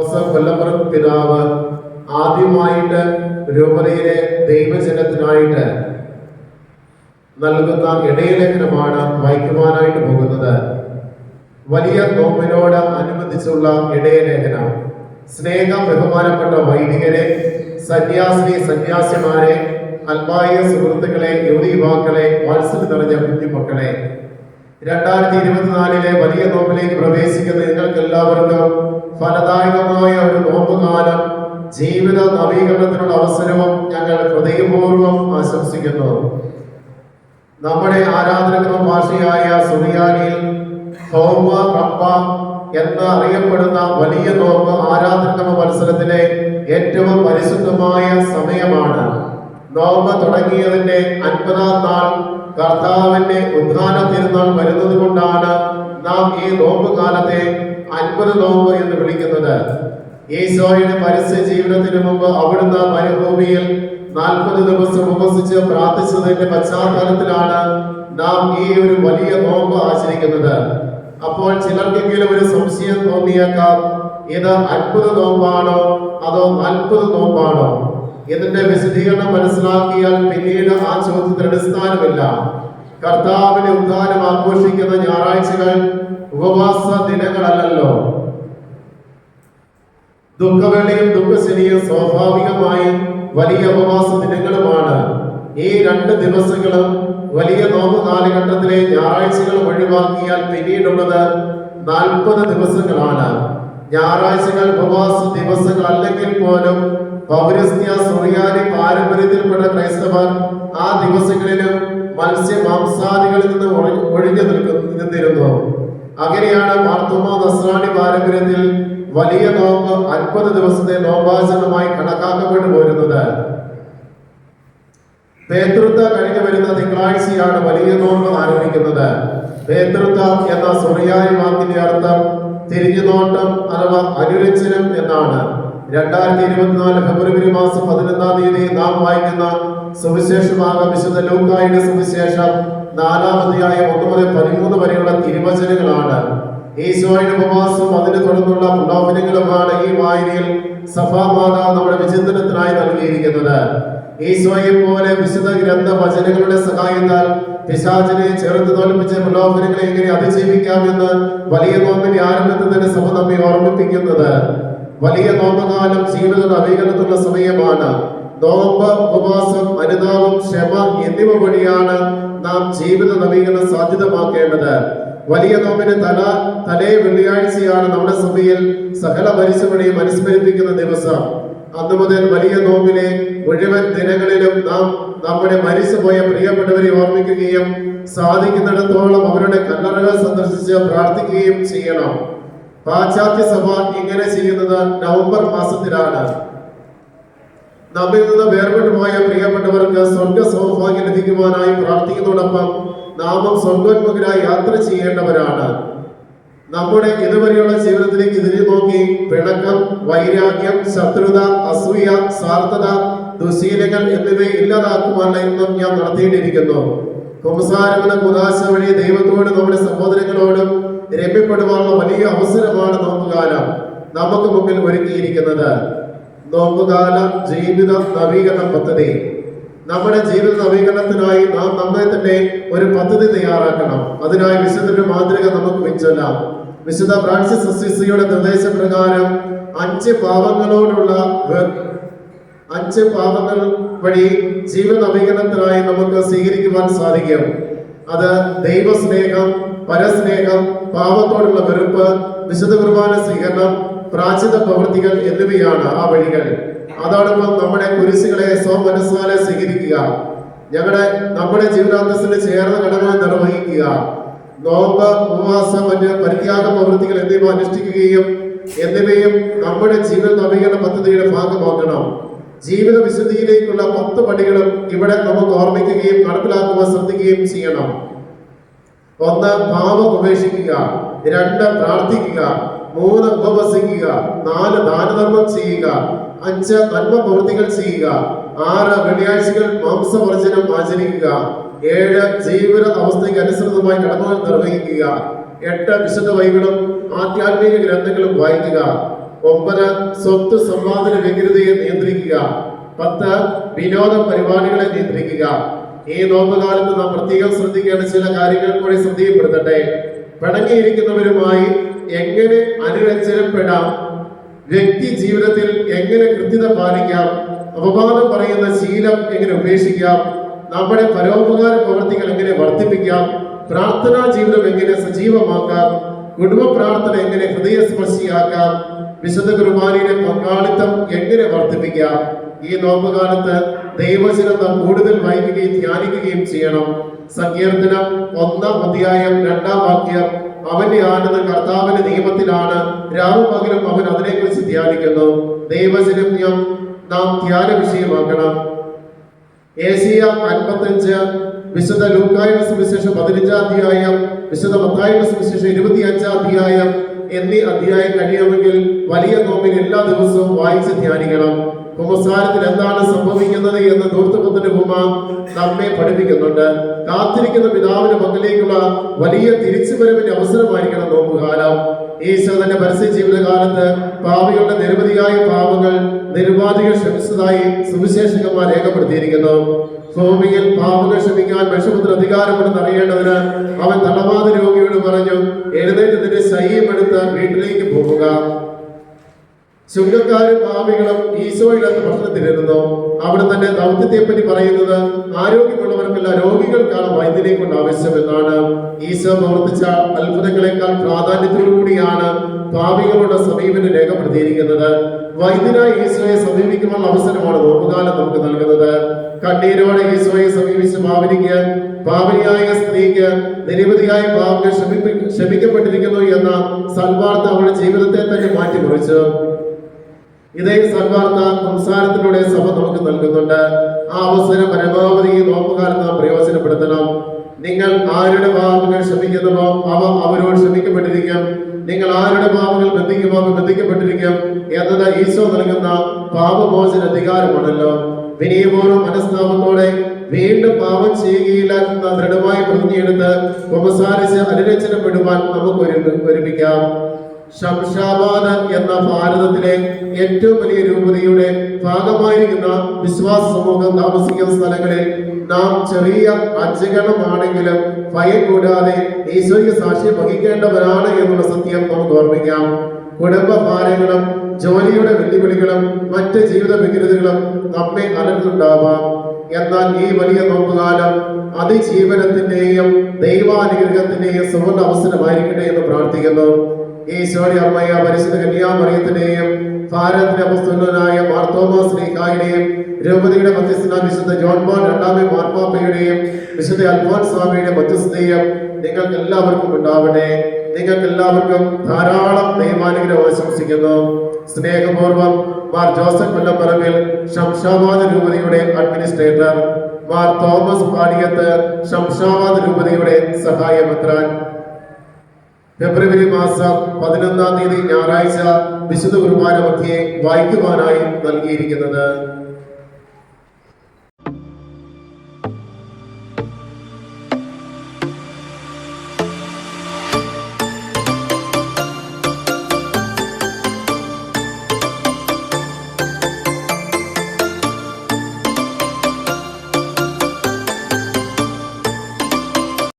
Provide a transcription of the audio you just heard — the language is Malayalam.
ജോസഫ് കൊല്ലപ്പുറം പിതാവ് ആദ്യമായിട്ട് രൂപതയിലെ ദൈവജനത്തിനായിട്ട് നൽകുന്ന ഇടയലേഖനമാണ് വായിക്കുവാനായിട്ട് പോകുന്നത്. വലിയ നോമ്പിനോട് അനുബന്ധിച്ചുള്ള ഇടയലേഖനം. സ്നേഹം ബഹുമാനപ്പെട്ട വൈദികരെ സന്യാസിനി സന്യാസിമാരെ അൽമായ സുഹൃത്തുക്കളെ യുവതി യുവാക്കളെ വാത്സല്യം നിറഞ്ഞ കുഞ്ഞുമക്കളെ രണ്ടായിരത്തി ഇരുപത്തിനാലിലെ വലിയ നോമ്പിലേക്ക് പ്രവേശിക്കുന്ന നിങ്ങൾക്ക് എല്ലാവർക്കും ഫലദായകമായ ഒരു നോമ്പ് കാലം ജീവിത നവീകരണത്തിനുള്ള അവസരവും ഞങ്ങൾ ഹൃദയപൂർവം ആശംസിക്കുന്നു. നമ്മുടെ ആരാധനക്രമ ഭാഷയായ സുറിയാനിയിൽ ഹോമ റബ്ബ എന്ന് അറിയപ്പെടുന്ന വലിയ നോമ്പ് ആരാധനക്രമ മത്സരത്തിലെ ഏറ്റവും പരിശുദ്ധമായ സമയമാണ്. നോമ്പ് തുടങ്ങിയതിന്റെ അൻപതാം നാൾ കർത്താവിന്റെ ഉദ്ധാന തിരുനാൾ വരുന്നത് കൊണ്ടാണ് നാം ഈ നോമ്പ് കാലത്തെ അൻപത് നോമ്പ് എന്ന് വിളിക്കുന്നത്. ഈശോയുടെ പരസ്യ ജീവിതത്തിന് മുമ്പ് അവിടുന്ന് മരുഭൂമിയിൽ നാൽപ്പത് ദിവസം ഉപസിച്ച് പ്രാർത്ഥിച്ചതിന്റെ പശ്ചാത്തലത്തിലാണ് നാം ഈ ഒരു വലിയ നോമ്പ് ആചരിക്കുന്നത്. അപ്പോൾ ചിലർക്കെങ്കിലും ഒരു സംശയം തോന്നിയേക്കാം. ഇത് അൻപത് നോമ്പാണോ? അതോ നാൽപ്പത് നോമ്പാണോ? ഇതിന്റെ വിശദീകരണം മനസ്സിലാക്കിയാൽ പിന്നീട് ആ ചോദ്യത്തിന് അടിസ്ഥാനമില്ല. കർത്താവിന്റെ ഉദ്ധാനം ആഘോഷിക്കുന്ന ഞായറാഴ്ചകൾ ഉപവാസ ദിനങ്ങളല്ലല്ലോ. ദുഃഖവേളയും ദുഃഖശനിയും സ്വാഭാവികമായി വലിയ ഉപവാസ ദിനങ്ങളുമാണ്. ഈ രണ്ട് ദിവസങ്ങളും വലിയ നോമ്പ് കാലഘട്ടത്തിലെ ഞായറാഴ്ചകൾ ഒഴിവാക്കിയാൽ പിന്നീടുള്ളത് നാൽപ്പത് ദിവസങ്ങളാണ്. ഞായറാഴ്ചകൾ ഉപവാസ ദിവസങ്ങൾ അല്ലെങ്കിൽ പോലും പൗരസ്ത്യ പാരമ്പര്യത്തിൽപ്പെട്ട ക്രൈസ്തവർ ആ ദിവസങ്ങളിലും മത്സ്യ മാംസാദികളിൽ നിന്ന് ഒഴിഞ്ഞു നിന്നിരുന്നു. അങ്ങനെയാണ് മാർത്തോമ നസ്രാണി പാരമ്പര്യത്തിൽ വലിയ നോമ്പ് അൻപത് ദിവസത്തെ നോമ്പാചരണമായി കണക്കാക്കപ്പെട്ടു പോരുന്നത്. പേതൃത്വ കഴിഞ്ഞു വരുന്ന തിങ്കളാഴ്ചയാണ് വലിയ നോമ്പ് ആരംഭിക്കുന്നത്. പേതൃത്വ എന്ന സുറിയാനി വാക്കിന്റെ അർത്ഥം തിരിഞ്ഞുനോട്ടം അഥവാ അനുരഞ്ജനം എന്നാണ്. രണ്ടായിരത്തി ഇരുപത്തിനാല് ഫെബ്രുവരി മാസം പതിനൊന്നാം തീയതി നാം വായിക്കുന്ന സുവിശേഷമാകും വിശുദ്ധ ലൂക്കായുടെ സുവിശേഷം നാലാമതിയായ ഒന്ന് മുതൽ പതിമൂന്ന് വരെയുള്ള തിരുവചനങ്ങളാണ്. ഈശോയുടെ ഉപവാസം അതിന് തുടർന്നുള്ള പ്രലോഭനങ്ങളുമാണ് ഈ വായനയിൽ സഭാമാത നമ്മുടെ വിചിന്തനത്തിനായി നൽകിയിരിക്കുന്നത്. ഈശോയെ പോലെ വിശുദ്ധ ഗ്രന്ഥ വചനങ്ങളുടെ സഹായത്താൽ പിശാചിനെ ചെറുത്ത് തോൽപ്പിച്ച പ്രലോഭനങ്ങളെ എങ്ങനെ അതിജീവിക്കാമെന്ന് വലിയ നോമ്പിന്റെ ആരംഭത്തിൽ തന്നെ സഭ നമ്മെ ഓർമ്മിപ്പിക്കുന്നത്. വലിയ നോമ്പകാലം ജീവിത നവീകരണത്തിലുള്ള സമയമാണ്. നോമ്പ് ഉപവാസം അനുതാപം ക്ഷമ എന്നിവ വഴിയാണ് നാം ജീവിത നവീകരണം സാധ്യതമാക്കേണ്ടത്. വലിയ നോമ്പിന് തല തലേ വെള്ളിയാഴ്ചയാണ് നമ്മുടെ സഭയിൽ സകല മരിച്ചവരെയും അനുസ്മരിപ്പിക്കുന്ന ദിവസം. അന്നു മുതൽ വലിയ നോമ്പിലെ മുഴുവൻ ദിനങ്ങളിലും നാം നമ്മുടെ മരിച്ചുപോയ പ്രിയപ്പെട്ടവരെ ഓർമ്മിക്കുകയും സാധിക്കുന്നിടത്തോളം അവരുടെ കല്ലറകൾ സന്ദർശിച്ച് പ്രാർത്ഥിക്കുകയും ചെയ്യണം. പാശ്ചാത്യ സഭ ഇങ്ങനെ ചെയ്യുന്നത് നവംബർ മാസത്തിലാണ്. നമ്മിൽ നിന്ന് വേർപെട്ടു പോയ പ്രിയപ്പെട്ടവർക്ക് സ്വർഗ സൗഭാഗ്യം ലഭിക്കുവാനായി പ്രാർത്ഥിക്കുന്നതോടൊപ്പം നാമം സ്വർഗോന്മുഖരായി യാത്ര ചെയ്യേണ്ടവരാണ്. നമ്മുടെ ഇതുവരെയുള്ള ജീവിതത്തിലേക്ക് തിരിഞ്ഞു നോക്കി പിണക്കം വൈരാഗ്യം ശത്രുത അസൂയ സ്വാർത്ഥത ദുശീലങ്ങൾ എന്നിവയെ ഇല്ലാതാക്കുവാനായിരുന്നു ഞാൻ നടത്തിയിട്ടിരിക്കുന്നു. കുംസാരമെന്ന കുദാശ വഴി ദൈവത്തോടും നമ്മുടെ സഹോദരങ്ങളോടും രമ്യപ്പെടുവാനുള്ള വലിയ അവസരമാണ് നോമ്പുകാലം. നമുക്ക് മുമ്പിൽ ഒരുക്കിയിരിക്കുന്നത് നോമ്പുകാല ജീവിത നവീകരണ പദ്ധതി. നമ്മുടെ ജീവിത നവീകരണത്തിനായി നാം നമ്മെ തന്നെ ഒരു പദ്ധതി തയ്യാറാക്കണം. അതിനായി വിശുദ്ധന്റെ മാതൃക നമുക്ക് പിൻചൊല്ലാം വിശുദ്ധ ഫ്രാൻസിസ് നിർദ്ദേശപ്രകാരം അഞ്ച് പാവങ്ങളോടുള്ള അഞ്ച് പാപങ്ങൾ വഴി ജീവ നവീകരണത്തിനായി നമുക്ക് സ്വീകരിക്കുവാൻ സാധിക്കും. അത് ദൈവസ്നേഹം പരസ്നേഹം പാപത്തോടുള്ള വെറുപ്പ് വിശുദ്ധ കുർബാന സ്വീകരണം പ്രാചീന പ്രവൃത്തികൾ എന്നിവയാണ് ആ വഴികൾ. അതോടൊപ്പം നമ്മുടെ കുരിശുകളെ സ്വമനസ്സാലെ സ്വീകരിക്കുക. ഞങ്ങളുടെ നമ്മുടെ ജീവിതാന്തസ്സിന് ചേർന്ന ഘടകങ്ങൾ നിർവഹിക്കുക. നോമ്പ് ഉപവാസം മറ്റ് പരിത്യാഗ പ്രവൃത്തികൾ എന്നിവ അനുഷ്ഠിക്കുകയും എന്നിവയും നമ്മുടെ ജീവിത നവീകരണ പദ്ധതിയുടെ ഭാഗമാക്കണം. ജീവിത വിശുദ്ധിയിലേക്കുള്ള പത്ത് പടികളും ഇവിടെ നമുക്ക് ഓർമ്മിക്കുകയും നടപ്പിലാക്കുവാൻ ശ്രദ്ധിക്കുകയും ചെയ്യണം. ഒന്ന് പാപം ഉപേക്ഷിക്കുക. രണ്ട് പ്രാർത്ഥിക്കുക. മൂന്ന് ഉപവസിക്കുക. നാല് ദാനധർമ്മം ചെയ്യുക. അഞ്ച് നന്മ പ്രവൃത്തികൾ ചെയ്യുക. ആറ് വെള്ളിയാഴ്ചകൾ മാംസവർജനം ആചരിക്കുക. ഏഴ് ജീവിത അവസ്ഥയ്ക്ക് അനുസൃതമായി കടമകൾ നിർവഹിക്കുക. എട്ട് വിശുദ്ധ വൈകളും ആധ്യാത്മിക ഗ്രന്ഥങ്ങളും വായിക്കുക. ഒമ്പത് സ്വത്ത് സമ്പാദന വ്യഗ്രതയെ നിയന്ത്രിക്കുക. പത്ത് വിനോദ പരിപാടികളെ നിയന്ത്രിക്കുക. ഈ നോമ്പുകാലത്ത് നാം പ്രത്യേകം ശ്രദ്ധിക്കേണ്ട ചില കാര്യങ്ങൾ കൂടി ശ്രദ്ധയിൽപ്പെടുത്തട്ടെ. പിണങ്ങിയിരിക്കുന്നവരുമായി എങ്ങനെ അനുരഞ്ജനപ്പെടാം? വ്യക്തി ജീവിതത്തിൽ എങ്ങനെ കൃത്യത പാലിക്കാം? അപവാദം പറയുന്ന ശീലം എങ്ങനെ ഉപേക്ഷിക്കാം? നമ്മുടെ പരോപകാര പ്രവർത്തികൾ എങ്ങനെ വർദ്ധിപ്പിക്കാം? പ്രാർത്ഥനാ ജീവിതം എങ്ങനെ സജീവമാക്കാം? കുടുംബ പ്രാർത്ഥന എങ്ങനെ ഹൃദയസ്പർശിയാക്കാം? വിശുദ്ധ കുർബാനയിലെ പങ്കാളിത്തം എങ്ങനെ വർദ്ധിപ്പിക്കാം? ഈ നോമ്പുകാലത്ത് ദൈവചനം നാം കൂടുതൽ വായിക്കുകയും ധ്യാനിക്കുകയും ചെയ്യണം. സങ്കീർത്തനം ഒന്നാം അധ്യായം രണ്ടാം വാക്യം അവന്റെ ആനന്ദ കർത്താവിന്റെ നിയമത്തിലാണ്. രാവും പകലും അവൻ അതിനെക്കുറിച്ച് ധ്യാനിക്കുന്നു. ദൈവചനം നാം- ധ്യാന വിഷയമാക്കണം. ഏഷ്യ അൻപത്തഞ്ച് വിശുദ്ധ ലൂക്കായുടെ സുവിശേഷം പതിനഞ്ചാം അധ്യായം വിശുദ്ധ മത്തായുടെ സുവിശേഷം ഇരുപത്തി അഞ്ചാം അധ്യായം എന്നീ അധ്യായം കഴിയുമെങ്കിൽ വലിയ നോമ്പിൽ എല്ലാ ദിവസവും വായിച്ച് ധ്യാനിക്കണം. കുമ്പസാരത്തിൽ എന്താണ് സംഭവിക്കുന്നത് എന്ന് ദൂർത്തപത്തിന്റെ ഉമ്മ നമ്മെ പഠിപ്പിക്കുന്നുണ്ട്. കാത്തിരിക്കുന്ന പിതാവിന്റെ മക്കളിലേക്കുള്ള വലിയ തിരിച്ചുവരവിന്റെ അവസരമായിരിക്കണം നോമ്പുകാലം. ഈശോ തന്റെ പരസ്യ ജീവിതകാലത്ത് പാവികളുടെ നിരവധിയായ പാവങ്ങൾ നിരുപാധികൾ ക്ഷമിച്ചതായി സുവിശേഷകന്മാർ രേഖപ്പെടുത്തിയിരിക്കുന്നു. ഭൂമിയിൽ പാപങ്ങൾ ക്ഷമിക്കാൻ വിഷമത്തിന് അധികാരമുണ്ടെന്ന് അറിയേണ്ടതിന് അവൻ തളവാത രോഗിയോട് പറഞ്ഞു എഴുന്നേറ്റ് നിന്റെ ശയ്യമെടുത്ത് വീട്ടിലേക്ക് പോകുക. ചുങ്കക്കാരും പാപികളും ഈശോയുടെ ഭക്ഷണത്തിലിരുന്നു അവിടെ തന്നെ ദൗത്യത്തെ പറ്റി പറയുന്നത് ആരോഗ്യമുള്ളവർക്കല്ല രോഗികൾക്കാണ് വൈദ്യനെ കൊണ്ട് ആവശ്യമെന്നാണ്. ഈശോ പ്രവർത്തിച്ച അത്ഭുതങ്ങളെക്കാൾ പ്രാധാന്യത്തോടുകൂടിയാണ് പാപികളുടെ സമീപനം രേഖപ്പെടുത്തിയിരിക്കുന്നത്. വൈദ്യനായ ഈശോയെ സമീപിക്കുവാനുള്ള അവസരമാണ് നോമ്പുകാലം നമുക്ക് നൽകുന്നത്. കണ്ണീരോടെ ഈശോയെ സമീപിച്ച പാവനിക്ക് പാവനിയായ സ്ത്രീക്ക് നിരവധിയായ പാവങ്ങൾ ക്ഷമിക്കപ്പെട്ടിരിക്കുന്നു എന്ന സൽവാർത്ത അവളുടെ ജീവിതത്തെ തന്നെ മാറ്റിമറിച്ചു. ഇതേ സൽവാർത്ത സംസാരത്തിലൂടെ സഭ നമുക്ക് നൽകുന്നുണ്ട്. ആ അവസരം പരമാവധി നോമ്പുകാലത്ത് പ്രയോജനപ്പെടുത്തണം. നിങ്ങൾ ആരുടെ പാപങ്ങൾ ശ്രമിക്കുന്നുണ്ടോ അവ അവരോട് ക്ഷമിക്കപ്പെട്ടിരിക്കും നിങ്ങൾ ആരുടെ പാപങ്ങൾ ബന്ധിക്കുമോ ബന്ധിക്കപ്പെട്ടിരിക്കും എന്നത് ഈശോ നൽകുന്ന പാപമോചന അധികാരമാണല്ലോ. വിനയപൂർവം മനസ്താപത്തോടെ വീണ്ടും പാപം ചെയ്യുകയില്ല എന്ന ദൃഢമായ പ്രതിജ്ഞയെടുത്ത് ഉപസാരിച്ച് അനുരചനപ്പെടുവാൻ നമുക്ക് ഒരു ഒരുമിക്കാം. ശംഷാബാദ് എന്ന ഭാരതത്തിലെ ഏറ്റവും വലിയ രൂപതയുടെ ഭാഗമായിരിക്കുന്ന വിശ്വാസ സമൂഹം താമസിക്കുന്ന സ്ഥലങ്ങളിൽ നാം ചെറിയ അജഗണമാണെങ്കിലും ഭയം കൂടാതെ ഈശ്വരീയ സാക്ഷ്യം വഹിക്കേണ്ടവരാണ് എന്നുള്ള സത്യം നമുക്ക് ഓർമ്മിക്കാം. കുടുംബ ഭാരങ്ങളും ജോലിയുടെ വെല്ലുവിളികളും മറ്റ് ജീവിത വികൃതികളും നമ്മെ അലട്ടുണ്ടാവാം എന്നാൽ ഈ വലിയ നോമ്പുകാലം അതിജീവനത്തിന്റെയും ദൈവാനുഗ്രഹത്തിന്റെയും സുവർണ അവസരമായിരിക്കട്ടെ എന്ന് പ്രാർത്ഥിക്കുന്നു. ഈശോയുടെ അമ്മയ പരിശുദ്ധ കന്യാമറിയത്തിന്റെയും ഭാരതത്തിന്റെ അപസ്തുലനായ മാർത്തോമാ ശ്രീകായുടെയും രൂപതയുടെ മധ്യസ്ഥന വിശുദ്ധ ജോൺ പോൾ രണ്ടാമേ മാർപ്പാപ്പയുടെയും വിശുദ്ധ അൽഫോൻ സ്വാമിയുടെ മധ്യസ്ഥതയും നിങ്ങൾക്ക് എല്ലാവർക്കും ഉണ്ടാവട്ടെ. നിങ്ങൾക്ക് എല്ലാവർക്കും ധാരാളം ദൈവാനുഗ്രഹം ആശംസിക്കുന്നു. സ്നേഹപൂർവം മാർ ജോസഫ് കൊല്ലപ്പറമ്പിൽ ശംഷാബാദ് രൂപതയുടെ അഡ്മിനിസ്ട്രേറ്റർ മാർ തോമസ് പാടിയത്ത് ശംഷാബാദ് രൂപതയുടെ സഹായമെത്രാൻ ഫെബ്രുവരി മാസം പതിനൊന്നാം തീയതി ഞായറാഴ്ച വിശുദ്ധ കുർബാന മധ്യേ വായിക്കുവാനായി നൽകിയിരിക്കുന്നത്.